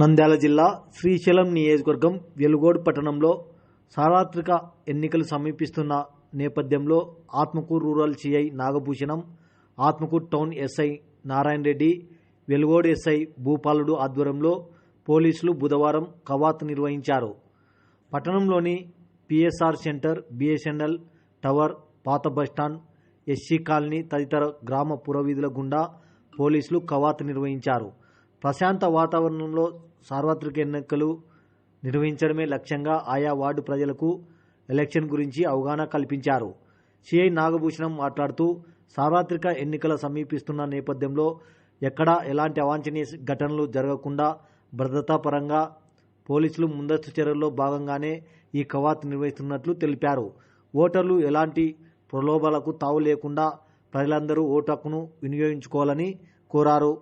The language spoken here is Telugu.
నంద్యాల జిల్లా శ్రీశైలం నియోజకవర్గం వెలుగోడు పట్టణంలో సార్వత్రిక ఎన్నికలు సమీపిస్తున్న నేపథ్యంలో Atmakur rural CI Nagabhushanam Atmakur town SI Narayana Reddy Velugodu SI Bhupaludu ఆధ్వర్యంలో పోలీసులు బుధవారం కవాతు నిర్వహించారు. పట్టణంలోని పిఎస్ఆర్ సెంటర్ బిఎస్ఎన్ఎల్ టవర్ పాత బస్టాండ్ ఎస్సీ కాలనీ తదితర గ్రామ పురవీధుల గుండా పోలీసులు కవాతు నిర్వహించారు. ప్రశాంత వాతావరణంలో సార్వత్రిక ఎన్నికలు నిర్వహించడమే లక్ష్యంగా ఆయా వార్డు ప్రజలకు ఎలక్షన్ గురించి అవగాహన కల్పించారు. సిఐ నాగభూషణం మాట్లాడుతూ సార్వత్రిక ఎన్నికల సమీపిస్తున్న నేపథ్యంలో ఎక్కడా ఎలాంటి అవాంఛనీయ ఘటనలు జరగకుండా భద్రతా పరంగా పోలీసులు ముందస్తు చర్యల్లో భాగంగానే ఈ కవాతు నిర్వహిస్తున్నట్లు తెలిపారు. ఓటర్లు ఎలాంటి ప్రలోభాలకు తావు లేకుండా ప్రజలందరూ ఓటు హక్కును వినియోగించుకోవాలని కోరారు.